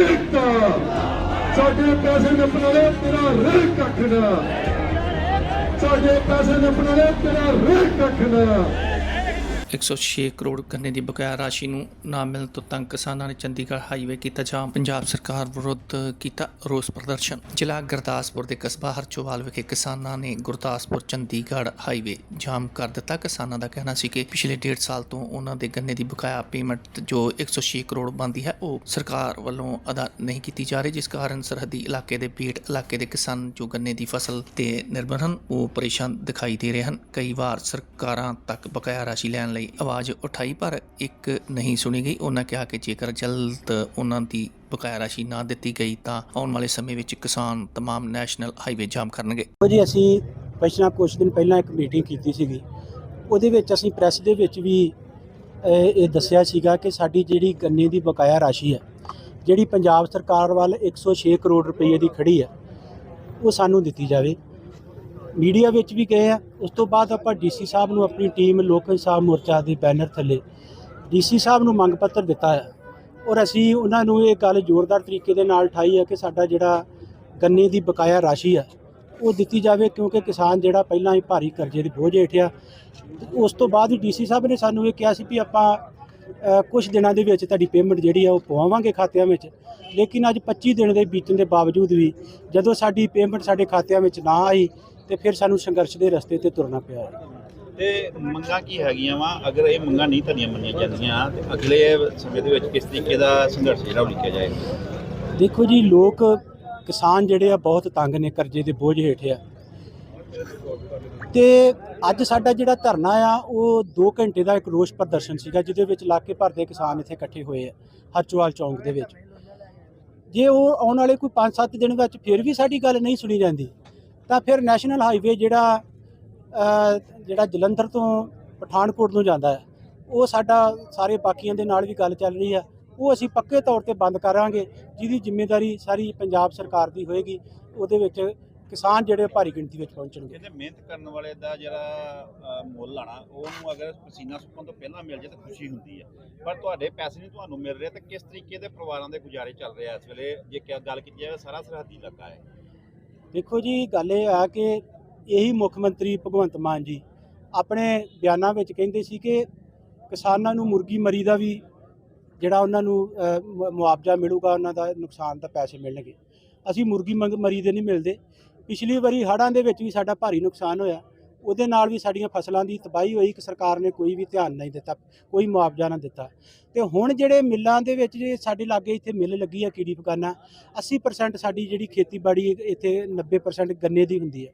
ਏਕਤਾ। ਸਾਡੇ ਪੈਸੇ ਨੱਪਣ ਵਾਲੇ ਤੇਰਾ ਰਹਿ ਕੱਖ ਨਾ। ਸਾਡੇ ਪੈਸੇ ਨੱਪਣ ਵਾਲੇ ਤੇਰਾ ਰਹਿ ਕੱਖ ਨਾ। 106 ਕਰੋੜ ਗੰਨੇ ਦੀ ਬਕਾਇਆ ਰਾਸ਼ੀ ਨੂੰ ਨਾ ਮਿਲਣ ਤੋਂ ਤੰਗ ਕਿਸਾਨਾਂ ਨੇ ਚੰਡੀਗੜ੍ਹ ਹਾਈਵੇ ਕੀਤਾ ਜਾਮ। ਪੰਜਾਬ ਸਰਕਾਰ ਵਿਰੁੱਧ ਕੀਤਾ ਰੋਸ ਪ੍ਰਦਰਸ਼ਨ। ਜ਼ਿਲ੍ਹਾ ਗੁਰਦਾਸਪੁਰ ਦੇ ਕਸਬਾ ਹਰਚੋਵਾਲ ਵਿਖੇ ਕਿਸਾਨਾਂ ਨੇ ਗੁਰਦਾਸਪੁਰ ਚੰਡੀਗੜ੍ਹ ਹਾਈਵੇ ਜਾਮ ਕਰ ਦਿੱਤਾ। ਕਿਸਾਨਾਂ ਦਾ ਕਹਿਣਾ ਸੀ ਕਿ ਪਿਛਲੇ 1.5 ਸਾਲ ਤੋਂ ਉਹਨਾਂ ਦੇ ਗੰਨੇ ਦੀ ਬਕਾਇਆ ਪੇਮੈਂਟ ਜੋ 106 ਕਰੋੜ ਬਣਦੀ ਹੈ, ਉਹ ਸਰਕਾਰ ਵੱਲੋਂ ਅਦਾ ਨਹੀਂ ਕੀਤੀ ਜਾ ਰਹੀ, ਜਿਸ ਕਾਰਨ ਸਰਹੱਦੀ ਇਲਾਕੇ ਦੇ ਬੀੜ ਇਲਾਕੇ ਦੇ ਕਿਸਾਨ ਜੋ ਗੰਨੇ ਦੀ ਫਸਲ ਤੇ ਨਿਰਭਰ ਹਨ, ਉਹ ਪਰੇਸ਼ਾਨ ਦਿਖਾਈ ਦੇ ਰਹੇ ਹਨ। ਕਈ ਵਾਰ ਸਰਕਾਰਾਂ ਤੱਕ ਬਕਾਇਆ ਰਾਸ਼ੀ ਲੈਣ ਲਈ ਆਵਾਜ਼ ਉਠਾਈ ਪਰ ਇੱਕ ਨਹੀਂ ਸੁਣੀ ਗਈ ਉਹਨਾਂ ਕਿਹਾ ਕਿ ਜੇਕਰ ਜਲਦ ਉਹਨਾਂ ਦੀ ਬਕਾਇਆ ਰਾਸ਼ੀ ਨਾ ਦਿੱਤੀ ਗਈ ਤਾਂ ਆਉਣ ਵਾਲੇ ਸਮੇਂ ਵਿੱਚ ਕਿਸਾਨ तमाम ਨੈਸ਼ਨਲ ਹਾਈਵੇ ਜਾਮ ਕਰਨਗੇ ਦੇਖੋ ਜੀ ਅਸੀਂ ਪਿਛਲਾ ਕੁਝ ਦਿਨ ਪਹਿਲਾਂ ਇੱਕ ਮੀਟਿੰਗ ਕੀਤੀ ਸੀਗੀ ਉਹਦੇ ਵਿੱਚ ਅਸੀਂ ਪ੍ਰੈਸ ਦੇ ਵਿੱਚ ਵੀ ਅਹ, ਇਹ ਦੱਸਿਆ ਸੀਗਾ ਕਿ ਸਾਡੀ ਜਿਹੜੀ ਗੰਨੇ ਦੀ ਬਕਾਇਆ ਰਾਸ਼ੀ ਹੈ ਜਿਹੜੀ ਪੰਜਾਬ ਸਰਕਾਰ ਵੱਲ 106 ਕਰੋੜ ਰੁਪਏ ਦੀ ਖੜੀ ਹੈ ਉਹ ਸਾਨੂੰ ਦਿੱਤੀ ਜਾਵੇ ਮੀਡੀਆ ਵਿੱਚ ਵੀ ਗਏ ਆ। ਉਸ ਤੋਂ ਬਾਅਦ ਆਪਾਂ ਡੀਸੀ ਸਾਹਿਬ ਨੂੰ ਆਪਣੀ ਟੀਮ ਲੋਕ ਇਨਸਾਫ ਮੋਰਚਾ ਦੇ ਬੈਨਰ ਥੱਲੇ ਡੀਸੀ ਸਾਹਿਬ ਨੂੰ ਮੰਗ ਪੱਤਰ ਦਿੱਤਾ ਹੈ ਔਰ ਅਸੀਂ ਉਹਨਾਂ ਨੂੰ ਇਹ ਗੱਲ ਜ਼ੋਰਦਾਰ ਤਰੀਕੇ ਦੇ ਨਾਲ ਠਾਈ ਹੈ ਕਿ ਸਾਡਾ ਜਿਹੜਾ ਗੰਨੇ ਦੀ ਬਕਾਇਆ ਰਾਸ਼ੀ ਆ, ਉਹ ਦਿੱਤੀ ਜਾਵੇ ਕਿਉਂਕਿ ਕਿਸਾਨ ਜਿਹੜਾ ਪਹਿਲਾਂ ਹੀ ਭਾਰੀ ਕਰਜ਼ੇ ਦੇ ਬੋਝ ਹੇਠ ਆ। ਉਸ ਤੋਂ ਬਾਅਦ ਹੀ ਡੀਸੀ ਸਾਹਿਬ ਨੇ ਸਾਨੂੰ ਇਹ ਕਿਹਾ ਸੀ ਵੀ ਆਪਾਂ ਕੁਝ ਦਿਨਾਂ ਦੇ ਵਿੱਚ ਤੁਹਾਡੀ ਪੇਮੈਂਟ ਜਿਹੜੀ ਆ ਉਹ ਪਵਾਵਾਂਗੇ ਖਾਤਿਆਂ ਵਿੱਚ। ਲੇਕਿਨ ਅੱਜ 25 ਦਿਨ ਦੇ ਬੀਤਣ ਦੇ ਬਾਵਜੂਦ ਵੀ ਜਦੋਂ ਸਾਡੀ ਪੇਮੈਂਟ ਸਾਡੇ ਖਾਤਿਆਂ ਵਿੱਚ ਨਾ ਆਈ ਤੇ ਫਿਰ ਸਾਨੂੰ ਸੰਘਰਸ਼ ਦੇ ਰਸਤੇ ਤੇ ਤੁਰਨਾ ਪਿਆ ਤੇ ਮੰਗਾਂ ਕੀ ਹੈਗੀਆਂ ਵਾ? ਅਗਰ ਇਹ ਮੰਗਾਂ ਨਹੀਂ ਤੁਹਾਡੀਆਂ ਮੰਨੀਆਂ ਜਾਂਦੀਆਂ ਤੇ ਅਗਲੇ ਸਮੇਂ ਦੇ ਵਿੱਚ ਕਿਸ ਤਰੀਕੇ ਦਾ ਸੰਘਰਸ਼ ਜਿਹੜਾ ਉਲੀਕਿਆ ਜਾਏਗਾ? ਦੇਖੋ ਜੀ ਲੋਕ ਕਿਸਾਨ ਜਿਹੜੇ ਆ ਬਹੁਤ ਤੰਗ ਨੇ ਕਰਜ਼ੇ ਦੇ ਬੋਝ ਹੇਠ ਆ। ਤੇ ਅੱਜ ਸਾਡਾ ਜਿਹੜਾ ਧਰਨਾ ਆ ਉਹ 2 ਘੰਟੇ ਦਾ ਇੱਕ ਰੋਸ ਪ੍ਰਦਰਸ਼ਨ ਸੀਗਾ ਜਿਹਦੇ ਵਿੱਚ ਇਲਾਕੇ ਭਰ ਦੇ ਕਿਸਾਨ ਇੱਥੇ ਇਕੱਠੇ ਹੋਏ ਆ ਹਰਚਵਾਲ ਚੌਂਕ ਦੇ ਵਿੱਚ। ਜੇ ਉਹ ਆਉਣ ਵਾਲੇ ਕੋਈ 5-7 ਦਿਨ ਵਿੱਚ ਫਿਰ ਵੀ ਸਾਡੀ ਗੱਲ ਨਹੀਂ ਸੁਣੀ ਜਾਂਦੀ ਤਾਂ ਫਿਰ ਨੈਸ਼ਨਲ ਹਾਈਵੇ ਜਿਹੜਾ ਜਿਹੜਾ ਜਲੰਧਰ ਤੋਂ ਪਠਾਨਕੋਟ ਨੂੰ ਜਾਂਦਾ ਹੈ ਉਹ ਸਾਡਾ ਸਾਰੇ ਬਾਕੀਆਂ ਦੇ ਨਾਲ ਵੀ ਗੱਲ ਚੱਲ ਰਹੀ ਹੈ। ਉਹ ਅਸੀਂ ਪੱਕੇ ਤੌਰ ਤੇ ਬੰਦ ਕਰਾਂਗੇ ਜਿਹਦੀ ਜ਼ਿੰਮੇਵਾਰੀ ਸਾਰੀ ਪੰਜਾਬ ਸਰਕਾਰ ਦੀ ਹੋਏਗੀ ਉਹਦੇ ਵਿੱਚ ਕਿਸਾਨ ਜਿਹੜੇ ਭਾਰੀ ਗਿਣਤੀ ਵਿੱਚ ਪਹੁੰਚਣਗੇ। ਇਹਦੇ ਮਿਹਨਤ ਕਰਨ ਵਾਲੇ ਦਾ ਜਿਹੜਾ ਅ, ਮੁੱਲ ਆਣਾ ਉਹਨੂੰ ਅਗਰ ਪਸੀਨਾ ਸੁੱਕਣ ਤੋਂ ਪਹਿਲਾਂ ਮਿਲ ਜਾਏ ਤਾਂ ਖੁਸ਼ੀ ਹੁੰਦੀ ਹੈ। ਪਰ ਤੁਹਾਡੇ ਪੈਸੇ ਨਹੀਂ ਤੁਹਾਨੂੰ ਮਿਲ ਰਹੇ ਤਾਂ ਕਿਸ ਤਰੀਕੇ ਦੇ ਪਰਿਵਾਰਾਂ ਦੇ ਗੁਜ਼ਾਰੇ ਚੱਲ ਰਹੇ ਆ ਇਸ ਵੇਲੇ? ਜੇ ਗੱਲ ਕੀਤੀ ਜਾਵੇ ਸਾਰਾ ਸਰਹੱਦੀ ਇਲਾਕਾ ਹੈ। ਦੇਖੋ ਜੀ, ਗੱਲ ਇਹ ਆ ਕਿ ਇਹੀ ਮੁੱਖ ਮੰਤਰੀ ਭਗਵੰਤ ਮਾਨ ਜੀ ਆਪਣੇ ਬਿਆਨਾਂ ਵਿੱਚ ਕਹਿੰਦੇ ਸੀ ਕਿ ਕਿਸਾਨਾਂ ਨੂੰ ਮੁਰਗੀ ਮਰੀ ਦਾ ਵੀ ਜਿਹੜਾ ਉਹਨਾਂ ਨੂੰ ਮੁਆਵਜ਼ਾ ਮਿਲੂਗਾ, ਉਹਨਾਂ ਦਾ ਨੁਕਸਾਨ ਦਾ ਪੈਸੇ ਮਿਲਣਗੇ। ਅਸੀਂ ਮੁਰਗੀ ਮਰੀ ਦੇ ਨਹੀਂ ਮਿਲਦੇ। ਪਿਛਲੀ ਵਾਰੀ ਹੜ੍ਹਾਂ ਦੇ ਵਿੱਚ ਵੀ ਸਾਡਾ ਭਾਰੀ ਨੁਕਸਾਨ ਹੋਇਆ। ਉਹਦੇ ਨਾਲ ਵੀ ਸਾਡੀਆਂ ਫਸਲਾਂ ਦੀ ਤਬਾਹੀ ਹੋਈ ਕਿ ਸਰਕਾਰ ਨੇ ਕੋਈ ਵੀ ਧਿਆਨ ਨਹੀਂ ਦਿੱਤਾ, ਕੋਈ ਮੁਆਵਜ਼ਾ ਨਾ ਦਿੱਤਾ। ਤੇ ਹੁਣ ਜਿਹੜੇ ਮਿੱਲਾਂ ਦੇ ਵਿੱਚ ਜੇ ਸਾਡੇ ਲਾਗੇ ਇੱਥੇ ਮਿੱਲ ਲੱਗੀ ਆ ਕੀੜੀ ਪਕਾਨਾ 80% ਸਾਡੀ ਜਿਹੜੀ ਖੇਤੀਬਾੜੀ ਇੱਥੇ 90% ਗੰਨੇ ਦੀ ਹੁੰਦੀ ਹੈ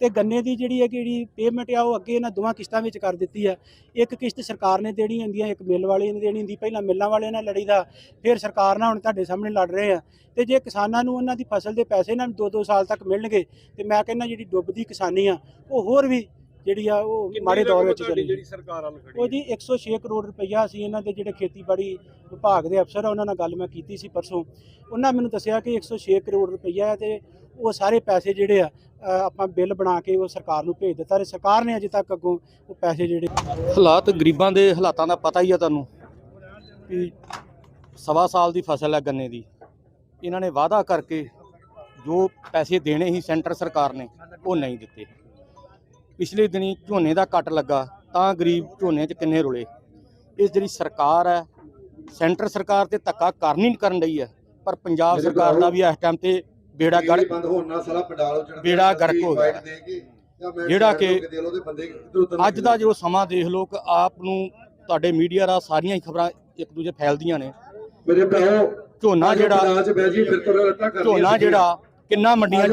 ਤੇ ਗੰਨੇ ਦੀ ਜਿਹੜੀ ਹੈ ਜਿਹੜੀ ਪੇਮੈਂਟ ਆ ਉਹ ਅੱਗੇ ਇਹਨਾਂ ਦੋਵਾਂ ਕਿਸ਼ਤਾਂ ਵਿੱਚ ਕਰ ਦਿੱਤੀ ਹੈ ਇੱਕ ਕਿਸ਼ਤ ਸਰਕਾਰ ਨੇ ਦੇਣੀ ਹੁੰਦੀ ਹੈ ਇੱਕ ਮਿੱਲ ਵਾਲੇ ਨੇ ਦੇਣੀ ਹੁੰਦੀ। ਪਹਿਲਾਂ ਮਿੱਲਾਂ ਵਾਲਿਆਂ ਨਾਲ ਲੜੀਦਾ ਫਿਰ ਸਰਕਾਰ ਨਾਲ ਹੁਣ ਤੁਹਾਡੇ ਸਾਹਮਣੇ ਲੜ ਰਹੇ ਆ। ਤੇ ਜੇ ਕਿਸਾਨਾਂ ਨੂੰ ਉਹਨਾਂ ਦੀ ਫਸਲ ਦੇ ਪੈਸੇ ਇਹਨਾਂ ਨੂੰ 2-2 ਸਾਲ ਤੱਕ ਮਿਲਣਗੇ ਤੇ ਮੈਂ ਕਹਿੰਦਾ ਜਿਹੜੀ ਡੁੱਬਦੀ ਕਿਸਾਨੀ ਆ ਉਹ ਹੋਰ ਵੀ ਜਿਹੜੀ ਆ ਉਹ ਮਾੜੇ ਦੌਰ ਵਿੱਚ ਚਲੀ। ਜਿਹੜੀ ਸਰਕਾਰ ਵੱਲ ਖੜੀ ਉਹ ਜੀ 106 ਕਰੋੜ ਰੁਪਈਆ ਅਸੀਂ ਇਹਨਾਂ ਦੇ ਜਿਹੜੇ ਖੇਤੀਬਾੜੀ ਵਿਭਾਗ ਦੇ ਅਫਸਰ ਆ ਉਹਨਾਂ ਨਾਲ ਗੱਲ ਮੈਂ ਕੀਤੀ ਸੀ ਪਰਸੋਂ। ਉਹਨਾਂ ਮੈਨੂੰ ਦੱਸਿਆ ਕਿ 106 ਕਰੋੜ ਰੁਪਈਆ ਹੈ ਤੇ ਉਹ ਸਾਰੇ ਪੈਸੇ ਜਿਹੜੇ ਆ ਆਪਾਂ ਬਿੱਲ ਬਣਾ ਕੇ ਉਹ ਸਰਕਾਰ ਨੂੰ ਭੇਜ ਦਿੱਤਾ ਤੇ ਸਰਕਾਰ ਨੇ ਅਜੇ ਤੱਕ ਅੱਗੋਂ ਉਹ ਪੈਸੇ ਜਿਹੜੇ ਹਾਲਾਤ ਗਰੀਬਾਂ ਦੇ ਹਾਲਾਤਾਂ ਦਾ ਪਤਾ ਹੀ ਆ ਤੁਹਾਨੂੰ ਵੀ ਸਵਾ ਸਾਲ ਦੀ ਫਸਲ ਹੈ ਗੰਨੇ ਦੀ। ਇਹਨਾਂ ਨੇ ਵਾਅਦਾ ਕਰਕੇ ਜੋ ਪੈਸੇ ਦੇਣੇ ਸੀ ਸੈਂਟਰ ਸਰਕਾਰ ਨੇ ਉਹ ਨਹੀਂ ਦਿੱਤੇ। ਪਿਛਲੇ ਦਿਨੀ ਝੋਨੇ ਦਾ ਕੱਟ ਲੱਗਾ ਤਾਂ ਗਰੀਬ ਝੋਨੇ 'ਚ ਕਿੰਨੇ ਰੁਲੇ। ਇਸ ਜਿਹੜੀ ਸਰਕਾਰ ਹੈ ਸੈਂਟਰ ਸਰਕਾਰ ਤੇ ਧੱਕਾ ਕਰਨੀ ਨਹੀਂ ਕਰਨ ਰਹੀ ਹੈ ਪਰ ਪੰਜਾਬ ਸਰਕਾਰ ਦਾ ਵੀ ਇਸ ਟਾਈਮ ਤੇ ਬੇੜਾ ਗੜ ਬੰਦ ਹੋਣ ਨਾਲ ਸਾਲਾ ਪੰਡਾਲ ਉੱਜੜ ਬੇੜਾ ਗਰਕ ਹੋ ਗਿਆ। ਜਿਹੜਾ ਕਿ ਅੱਜ ਦਾ ਜੋ ਸਮਾਂ ਦੇਖ ਕਿ ਆਪ ਨੂੰ ਤੁਹਾਡੇ ਮੀਡੀਆ ਦਾ ਸਾਰੀਆਂ ਹੀ ਖਬਰਾਂ ਇੱਕ ਦੂਜੇ ਫੈਲਦੀਆਂ ਨੇ ਮੇਰੇ ਭਰਾਓ ਝੋਨਾ ਜਿਹੜਾ ਝੋਨਾ। ਜਿਹੜਾ ਕਿੰਨਾ ਮੰਡੀਆਂ 'ਚ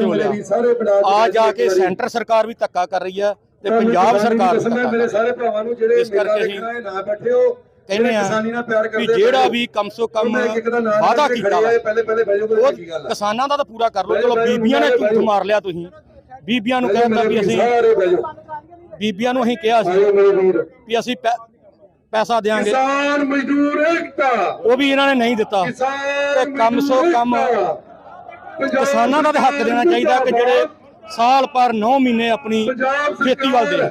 ਆ ਜਾ ਕੇ। ਸੈਂਟਰ ਸਰਕਾਰ ਵੀ ਧੱਕਾ ਕਰ ਰਹੀ ਹੈ ਤੇ ਪੰਜਾਬ ਸਰਕਾਰ ਮੇਰੇ ਸਾਰੇ ਭਰਾਵਾਂ ਨੂੰ ਜਿਹੜੇ ਇਸ ਕਰਕੇ ਨਾ ਬੈਠੇ ਹੋ ਕਹਿੰਦੇ ਆ ਵੀ ਜਿਹੜਾ। ਵੀ ਕਮ ਸੋ ਕਮ ਦਾ ਕੇ ਕੀਤਾ ਉਹ ਕਿਸਾਨਾਂ ਦਾ ਤਾਂ ਪੂਰਾ ਕਰ ਲਓ। ਚਲੋ ਬੀਬੀਆਂ ਨੇ ਝੂਠ ਮਾਰ ਲਿਆ ਤੁਸੀਂ। ਬੀਬੀਆਂ ਨੂੰ ਕਹਿੰਦਾ ਵੀ ਅਸੀਂ ਬੀਬੀਆਂ ਨੂੰ ਅਸੀਂ ਕਿਹਾ ਸੀ ਵੀ ਅਸੀਂ ਪੈਸਾ ਦੇਾਂਗੇ ਕਿਸਾਨ ਮਜ਼ਦੂਰ ਏਕਤਾ। ਉਹ ਵੀ ਇਹਨਾਂ ਨੇ ਨਹੀਂ ਦਿੱਤਾ। ਤੇ ਕਮ ਸੋ ਕਮ ਕਿਸਾਨਾਂ ਦਾ ਤਾਂ ਹੱਕ ਦੇਣਾ ਚਾਹੀਦਾ ਕਿ ਜਿਹੜੇ ਸਾਲ ਪਰ 9 ਮਹੀਨੇ ਆਪਣੀ ਖੇਤੀ ਵੱਲ ਦੇਖਦੇ